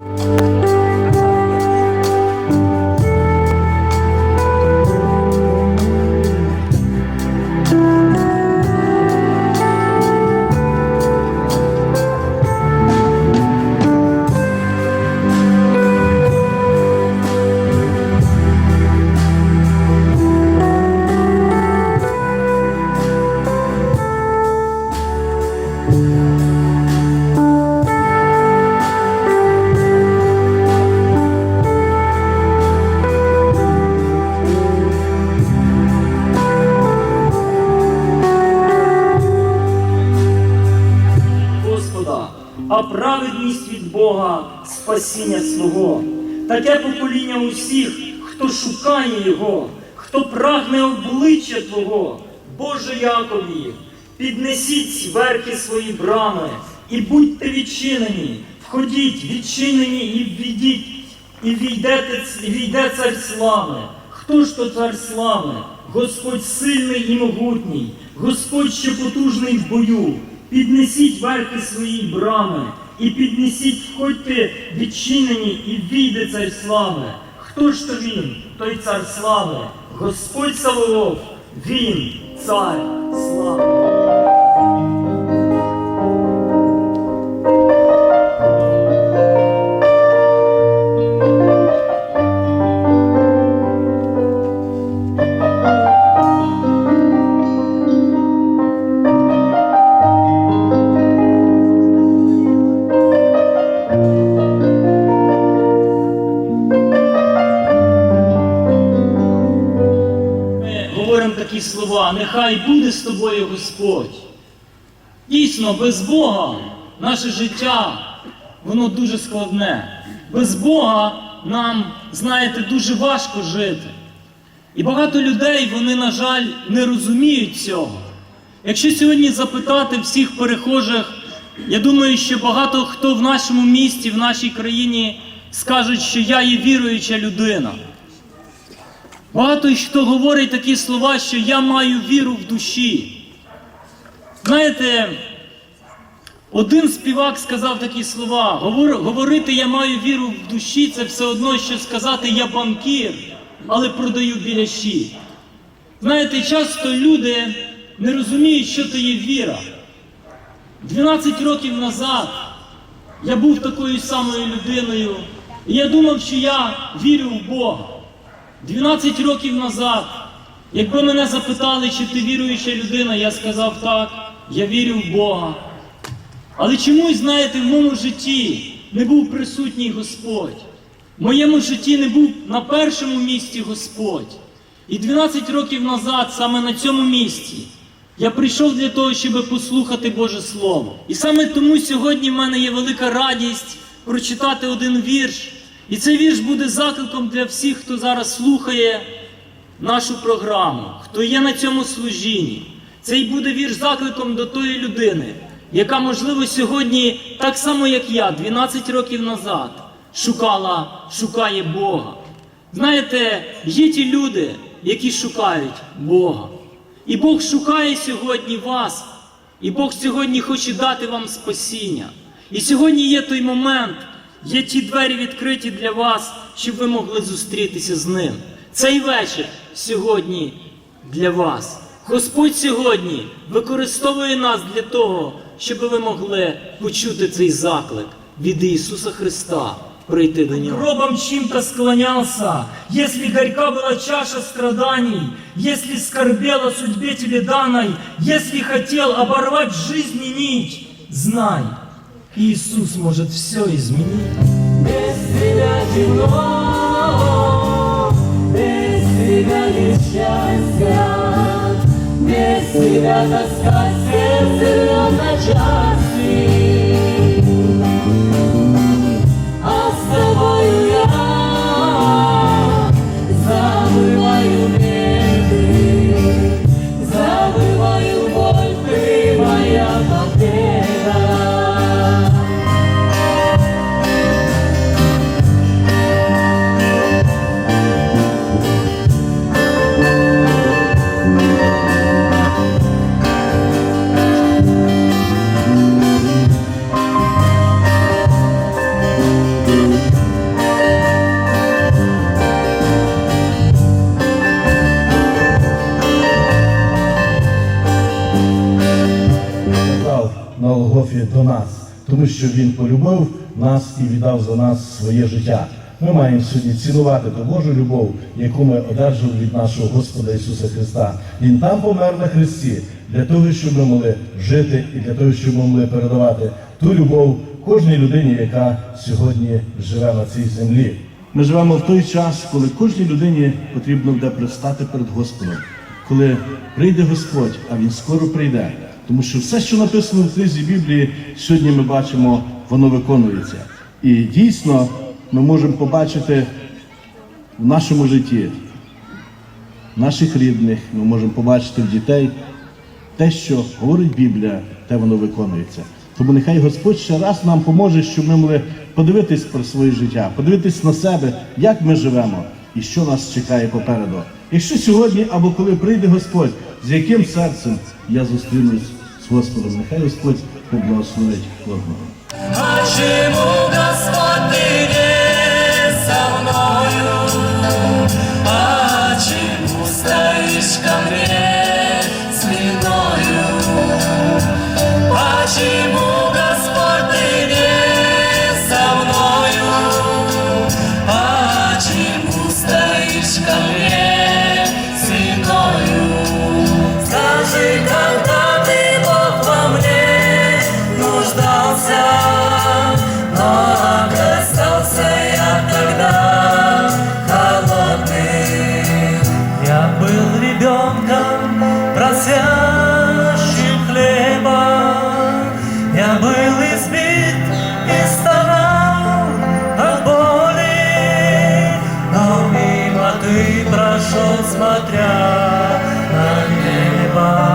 Господа, спасіння свого. Таке покоління усіх, хто шукає Його, хто прагне обличчя Твого, Боже Якові, піднесіть верхи свої брами і будьте відчинені, входіть, відчинені і ввійдіть, і війдете, війде цар слави. Хто ж то цар слави? Господь сильний і могутній, Господь ще потужний в бою. Піднесіть верхи свої брами, і піднесіть, входьте відчинені, і війде цар слави. Хто ж то він, той цар слави? Господь Саволов, він цар слави. Такі слова, нехай буде з тобою Господь. Дійсно, без Бога наше життя, воно дуже складне. Без Бога нам, знаєте, дуже важко жити. І багато людей, вони, на жаль, не розуміють цього. Якщо сьогодні запитати всіх перехожих, я думаю, що багато хто в нашому місті, в нашій країні скажуть, що я є віруюча людина. Багато хто говорить такі слова, що я маю віру в душі. Знаєте, один співак сказав такі слова: говорити я маю віру в душі, це все одно, що сказати я банкір, але продаю біляші. Знаєте, часто люди не розуміють, що то є віра. 12 років назад я був такою самою людиною, і я думав, що я вірю в Бога. 12 років назад, якби мене запитали, чи ти віруюча людина, я сказав так, я вірю в Бога. Але чомусь, знаєте, в моєму житті не був присутній Господь. В моєму житті не був на першому місці Господь. І 12 років назад, саме на цьому місці, я прийшов для того, щоб послухати Боже Слово. І саме тому сьогодні в мене є велика радість прочитати один вірш. І цей вірш буде закликом для всіх, хто зараз слухає нашу програму, хто є на цьому служінні. Цей буде вірш закликом до тої людини, яка, можливо, сьогодні, так само як я, 12 років назад, шукала, шукає Бога. Знаєте, є ті люди, які шукають Бога. І Бог шукає сьогодні вас, і Бог сьогодні хоче дати вам спасіння. І сьогодні є той момент, є ті двері відкриті для вас, щоб ви могли зустрітися з ним. Цей вечір сьогодні для вас. Господь сьогодні використовує нас для того, щоб ви могли почути цей заклик від Ісуса Христа. Прийти до Нього. Гробом чим-то склонялся, если горька была чаша страданий, если скорбел о судьбе тебе данной, если хотел оборвать жизни нить, знай, Иисус может все изменить. Без тебя темно, без тебя нет счастья, без тебя тоска сердце тому що Він полюбив нас і віддав за нас своє життя. Ми маємо сьогодні цінувати ту Божу любов, яку ми одержали від нашого Господа Ісуса Христа. Він там помер на Христі для того, щоб ми могли жити і для того, щоб ми могли передавати ту любов кожній людині, яка сьогодні живе на цій землі. Ми живемо в той час, коли кожній людині потрібно буде пристати перед Господом, коли прийде Господь, а Він скоро прийде. Тому що все, що написано в книзі Біблії, сьогодні ми бачимо, воно виконується. І дійсно ми можемо побачити в нашому житті, наших рідних, ми можемо побачити в дітей те, що говорить Біблія, те воно виконується. Тому нехай Господь ще раз нам поможе, щоб ми могли подивитись про своє життя, подивитись на себе, як ми живемо і що нас чекає попереду. Якщо сьогодні або коли прийде Господь, з яким серцем я зустрінусь з Господом, нехай Господь поблагословить кожного. А небо,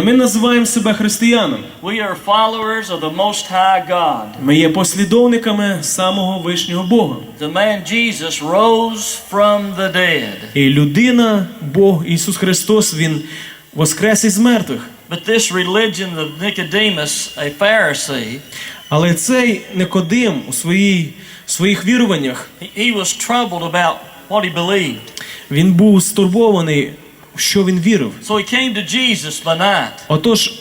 Але ми називаємо себе християнами. We are followers of the Most High God. Ми є послідовниками самого вишнього Бога. The man Jesus rose from the dead. І людина, Бог Ісус Христос, Він воскрес із мертвих. But this religion of Nicodemus, a Pharisee, Але цей Никодим у своїй, своїх віруваннях he, was troubled about what he believed. він був стурбований, що він вірив. So he came to Jesus by night. Отож,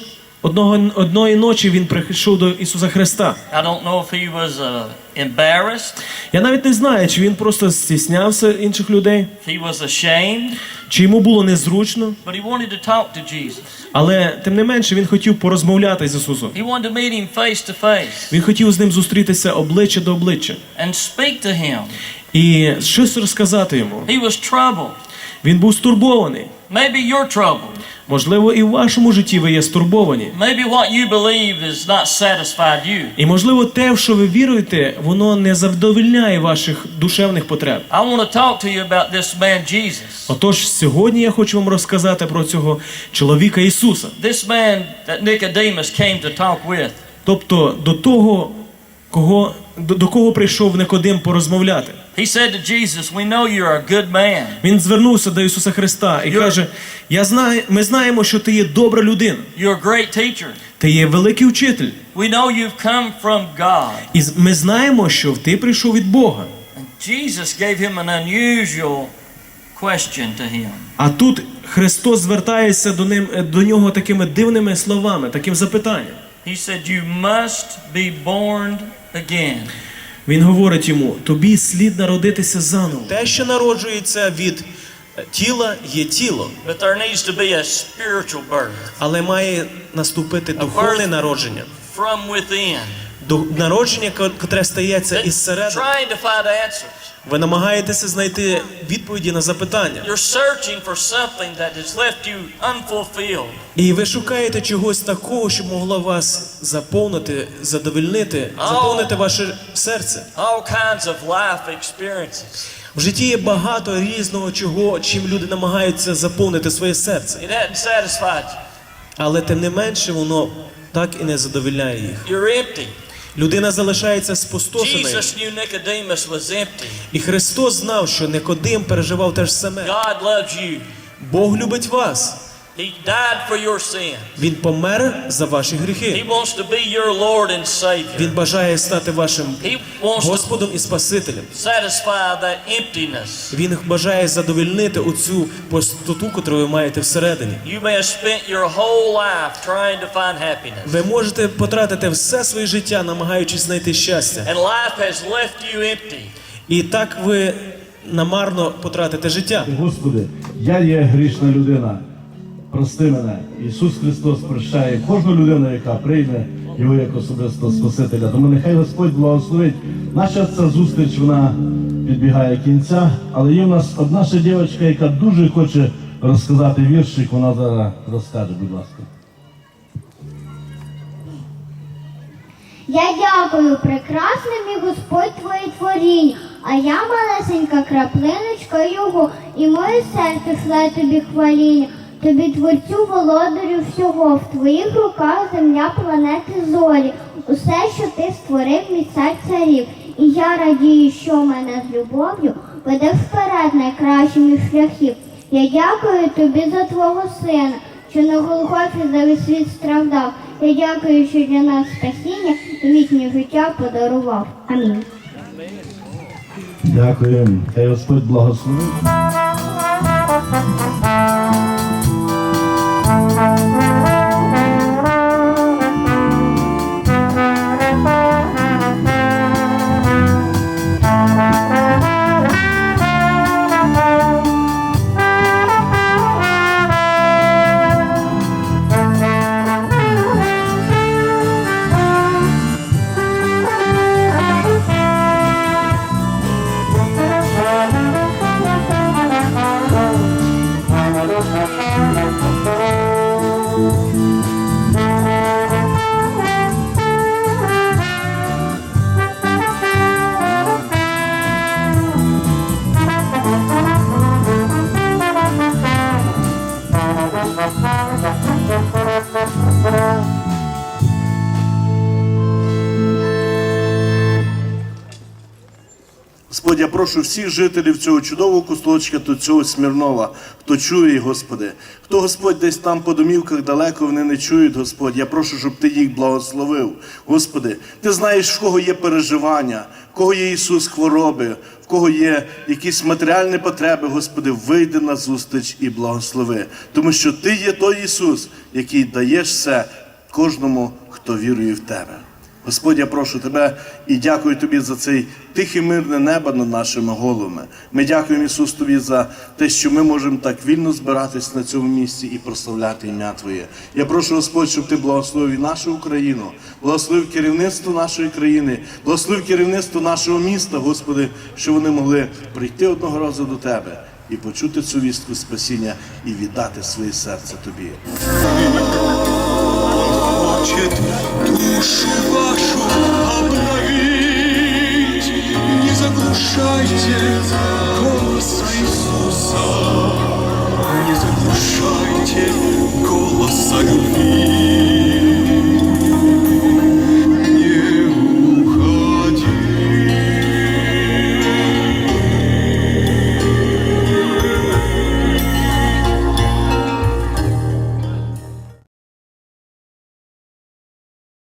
одного, одної ночі він прийшов до Ісуса Христа. I don't know if he was uh, embarrassed, Я навіть не знаю, чи він просто стіснявся інших людей, he was ashamed, чи йому було незручно. but he wanted to talk to Jesus. Але тим не менше він хотів порозмовляти з Ісусом. He wanted to meet him face to face Він хотів з ним зустрітися обличчя до обличчя and speak to him. і щось розказати йому. He was troubled. Він був стурбований. Maybe you're troubled. Можливо, і в вашому житті ви є стурбовані. Maybe what you believe is not satisfied you. І можливо, те, в що ви віруєте, воно не задовольняє ваших душевних потреб. I want to talk to you about this man Jesus. Отож, сьогодні я хочу вам розказати про цього чоловіка Ісуса, This man that Nicodemus came to talk with. тобто до того, кого до, до кого прийшов Никодим порозмовляти. He said to Jesus, "We know you're a good man. Він звернувся до Ісуса Христа і You're- каже: Я знаю, ми знаємо, що ти є добра людина, You're a great teacher. ти є великий вчитель. We know you've come from God." І ми знаємо, що ти прийшов від Бога. And Jesus gave him an unusual question to him. А тут Христос звертається до ним е, до нього такими дивними словами, таким запитанням. He said, "You must be born again." Він говорить йому: тобі слід народитися заново. Те, що народжується від е, тіла, є тіло, But there needs to be a spiritual birth але має наступити духовне народження. from within. Ду- Народження, котре стається із answers. Ви намагаєтеся знайти відповіді на запитання. І ви шукаєте чогось такого, що могло вас заповнити, задовольнити, заповнити ваше серце. В житті є багато різного чого, чим люди намагаються заповнити своє серце. Але тим не менше воно так і не задовільняє їх. Людина залишається спустошеною. І Христос знав, що Никодим переживав те ж саме. Бог любить вас. He died for your sin. Він помер за ваші He гріхи. wants to be your Lord and Savior. Він бажає стати вашим He wants to Господом і Спасителем. satisfy that emptiness. Він бажає задовільнити оцю пустоту, яку ви маєте всередині. You may have spent your whole life trying to find happiness. Ви можете потратити все своє життя, намагаючись знайти щастя. And life has left you empty. І так ви намарно потратите життя. Господи, я є грішна людина. Прости мене. Ісус Христос прощає кожну людину, яка прийме його як особистого Спасителя. Тому нехай Господь благословить. Наша ця зустріч вона підбігає кінця, але є в нас одна ще дівчинка, яка дуже хоче розказати віршик. Вона зараз розкаже, будь ласка. Я дякую, прекрасний мій Господь твоє творіння, а я малесенька краплиночка його, і моє серце шле тобі хваління, тобі творцю володарю всього, в твоїх руках земля, планети, зорі, усе, що ти створив, мій цар царів. І я радію, що мене з любов'ю веде вперед найкращим із шляхів. Я дякую тобі за твого сина, що на Голгофі за весь світ страждав. Я дякую, що для нас спасіння і вічне життя подарував. Амінь. Дякуємо. Хай Господь благословить. Прошу всіх жителів цього чудового кусточка, то цього Смірнова, хто чує, Господи, хто Господь десь там по домівках далеко вони не чують, Господь. Я прошу, щоб Ти їх благословив. Господи, Ти знаєш, в кого є переживання, в кого є Ісус хвороби, в кого є якісь матеріальні потреби, Господи, вийди на зустріч і благослови. Тому що Ти є той Ісус, який даєш все кожному, хто вірує в Тебе. Господь, я прошу тебе і дякую тобі за цей тихе мирне небо над нашими головами. Ми дякуємо Ісус тобі за те, що ми можемо так вільно збиратись на цьому місці і прославляти ім'я Твоє. Я прошу Господь, щоб ти благословив нашу Україну, благословив керівництво нашої країни, благословив керівництво нашого міста, Господи, що вони могли прийти одного разу до Тебе і почути цю вістку спасіння і віддати своє серце Тобі. Хочет душу вашу обновить. Не заглушайте голоса Иисуса, не заглушайте голоса любви.